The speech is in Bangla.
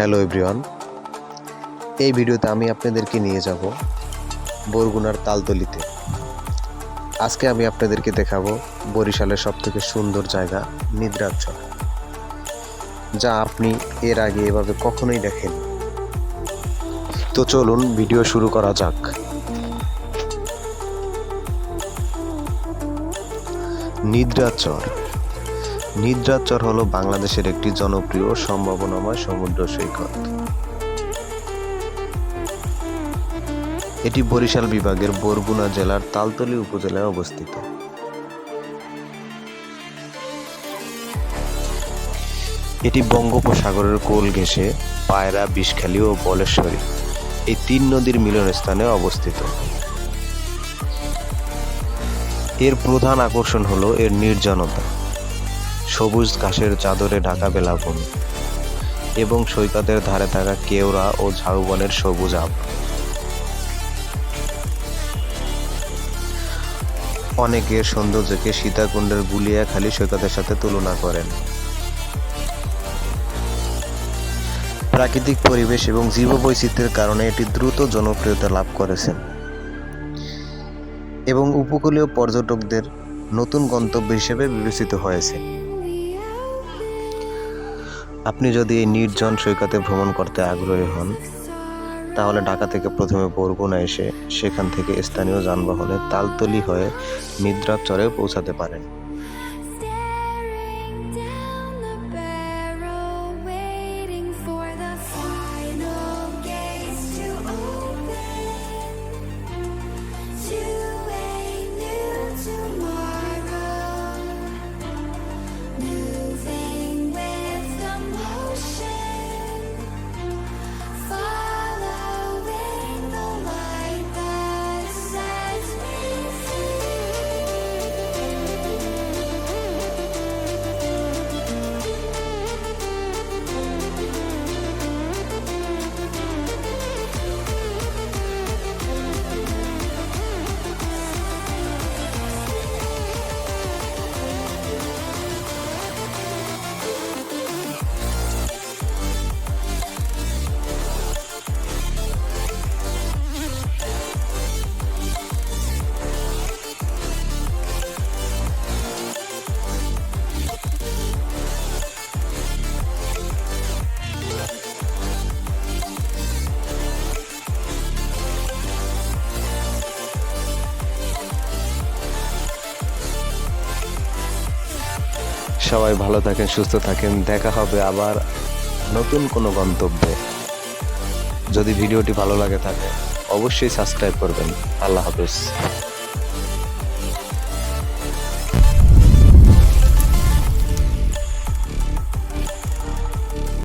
Hello everyone. এই ভিডিওতে আমি আপনাদেরকে নিয়ে যাব বরগুনার তালতলিতে। আজকে আমি আপনাদেরকে দেখাবো বরিশালের সবথেকে সুন্দর জায়গা নিদ্রাচল যা আপনি এর আগে এভাবে কখনোই দেখেন। তো চলুন ভিডিও শুরু করা যাক। নিদ্রাচর নিদ্রাচর হলো বাংলাদেশের একটি জনপ্রিয় সম্ভাবনাময় সমুদ্র সৈকত। এটি বরিশাল বিভাগের বরগুনা জেলার তালতলী উপজেলায় অবস্থিত। এটি বঙ্গোপসাগরের কোল ঘেঁষে পায়রা, বিষখালী ও বলেশ্বরী এই তিন নদীর মিলনস্থানে অবস্থিত। এর প্রধান আকর্ষণ হলো এর নির্জনতা। সবুজ ঘাসের চাদরে ঢাকা বেলাবন এবং সৈকতের ধারে থাকা কেওড়া ও ঝাউবনের সবুজ আব অনেকের সৌন্দর্যকে সীতাকুণ্ডের গুলিয়াখালী সৈকতের সাথে তুলনা করেন। প্রাকৃতিক পরিবেশ এবং জীববৈচিত্র্যের কারণে এটি দ্রুত জনপ্রিয়তা লাভ করেছে। এবং উপকূলীয় পর্যটকদের নতুন গন্তব্য হিসেবে বিবেচিত হয়েছে। আপনি যদি এই নির্জন সৈকতে ভ্রমণ করতে আগ্রহী হন, তাহলে ঢাকা থেকে প্রথমে বরগুনা এসে সেখান থেকে স্থানীয় যানবাহনে তালতলি হয়ে নিদ্রাচরে পৌঁছাতে পারেন। সবাই ভালো থাকেন, সুস্থ থাকেন। দেখা হবে আবার নতুন কোনো গন্তব্যে। যদি ভিডিওটি ভালো লাগে থাকে, অবশ্যই সাবস্ক্রাইব করবেন। আল্লাহ হাফেজ।